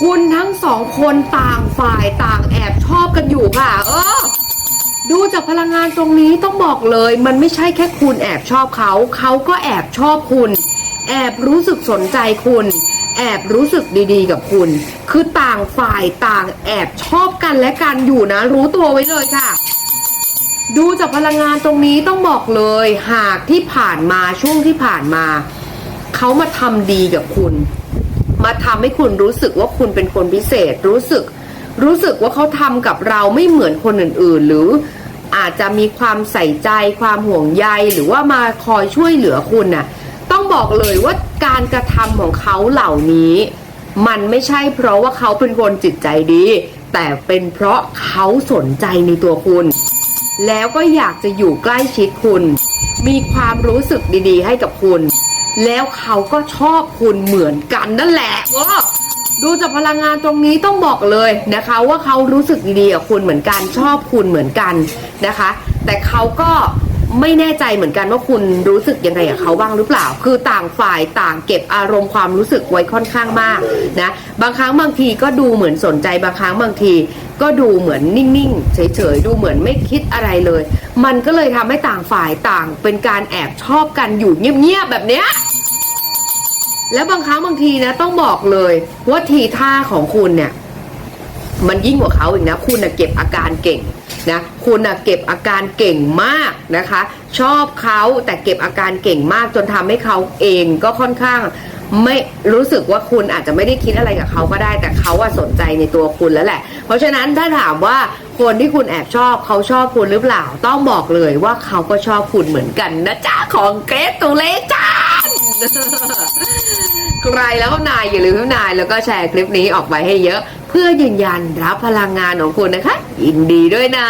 คุณทั้งสองคนต่างฝ่ายต่างแอบชอบกันอยู่ค่ะ เออ ดูจากพลังงานตรงนี้ต้องบอกเลย มันไม่ใช่แค่คุณแอบชอบเขา เขาก็แอบชอบคุณ แอบรู้สึกสนใจคุณ แอบรู้สึกดีๆ กับคุณ คือต่างฝ่ายต่างแอบชอบกันและกันอยู่นะ รู้ตัวไว้เลยค่ะดูจากพลังงานตรงนี้ต้องบอกเลย หากที่ผ่านมาช่วงที่ผ่านมา เขามาทำดีกับคุณ มาทำให้คุณรู้สึกว่าคุณเป็นคนพิเศษ รู้สึก รู้สึกว่าเขาทำกับเราไม่เหมือนคนอื่น ๆ หรืออาจจะมีความใส่ใจความห่วงใยหรือว่ามาคอยช่วยเหลือคุณน่ะต้องบอกเลยว่าการกระทำของเขาเหล่านี้ มันไม่ใช่เพราะว่าเขาเป็นคนจิตใจดี แต่เป็นเพราะเขาสนใจในตัวคุณ แล้วก็อยากจะอยู่ใกล้ชิดคุณ มีความรู้สึกดีๆ ให้กับคุณ แล้วเขาก็ชอบคุณเหมือนกันนั่นแหละว้าดูจากพลังงานตรงนี้ต้องบอกเลยนะคะ ว่าเขารู้สึกดีๆกับคุณเหมือนกันชอบคุณเหมือนกันนะคะ แต่เขาก็ไม่แน่ใจเหมือนกันว่าคุณรู้สึกยังไงกับเขาบ้างหรือเปล่า คือต่างฝ่ายต่างเก็บอารมณ์ความรู้สึกไว้ค่อนข้างมากนะบางครั้งบางทีก็ดูเหมือนสนใจบางครั้งบางที ก็ดูเหมือนนิ่งๆเฉยๆดูเหมือนไม่คิดอะไรเลย มันก็เลยทำให้ต่างฝ่ายต่างเป็นการแอบชอบกันอยู่เงียบๆแบบเนี้ย แล้วบางครั้งบางทีนะต้องบอกเลยว่าทีท่าของคุณเนี่ย มันยิ่งกว่าเขาอีกนะ คุณนะเก็บอาการเก่งนะคุณนะเก็บอาการเก่งมากนะคะ ชอบเขาแต่เก็บอาการเก่งมากจนทำให้เขาเองก็ค่อนข้างไม่รู้สึกว่าคุณอาจจะไม่ได้คิดอะไรกับเขาก็ได้ แต่เขาอะสนใจในตัวคุณแล้วแหละ เพราะฉะนั้นถ้าถามว่าคนที่คุณแอบชอบเขาชอบคุณหรือเปล่า ต้องบอกเลยว่าเขาก็ชอบคุณเหมือนกันนะจ๊ะของเกรซตูเล็กจ ใครแล้วนายอย่าลืมนายแล้วก็แชร์คลิปนี้ออกไปให้เยอะ เพื่อยืนยันรับพลังงานของคุณนะคะยินดีด้วยนะ